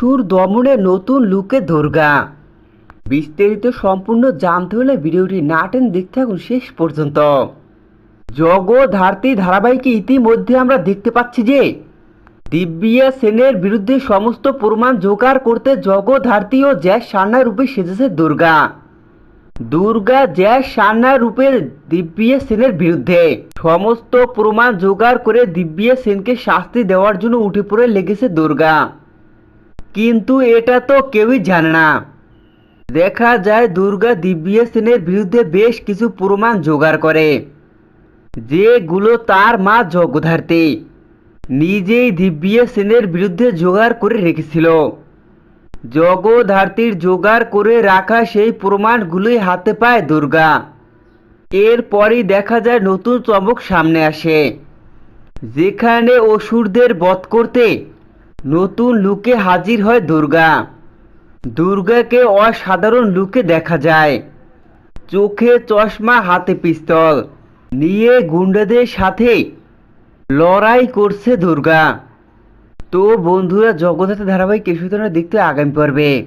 সুর দমনে নতুন লুকে দুর্গা। বিস্তারিত সম্পূর্ণ জানতে হলে ভিডিওটি না টেন দেখতে থাকুন শেষ পর্যন্ত। জগধার্তী ধারাবাহিকে ইতিমধ্যে আমরা দেখতে পাচ্ছি যে, দিব্যিয়া সেনের বিরুদ্ধে সমস্ত প্রমাণ জোগাড় করতে জগ জগধার্তী ও জ্যাস সান্না রূপে সেজেছে দুর্গা। দুর্গা জ্যাস সান্না রূপে দিব্যিয়া সেনের বিরুদ্ধে সমস্ত প্রমাণ জোগাড় করে দিব্যিয়া সেনকে শাস্তি দেওয়ার জন্য উঠে পড়ে লেগেছে দুর্গা। কিন্তু এটা তো কেউই জানে না। দেখা যায় দুর্গা দিব্যিয়া সেনের বিরুদ্ধে বেশ কিছু প্রমাণ জোগাড় করে, যেগুলো তার মা জগধার্তী নিজেই দিব্যিয়া সেনের বিরুদ্ধে জোগাড় করে রেখেছিল। জগধার্তীর জোগাড় করে রাখা সেই প্রমাণগুলোই হাতে পায় দুর্গা। এরপরই দেখা যায় নতুন চমক সামনে আসে, যেখানে অসুরদের বধ করতে নতুন লুকে হাজির হয় দুর্গা। দুর্গাকে অসাধারণ লুকে দেখা যায়। চোখে চশমা, হাতে পিস্তল। নিয়ে গুন্ডাদের সাথে লড়াই করছে দুর্গা। তো বন্ধুরা জগদ্ধাত্রী ধারাবাহিক কিছু দেখতে আগামী পর্বে।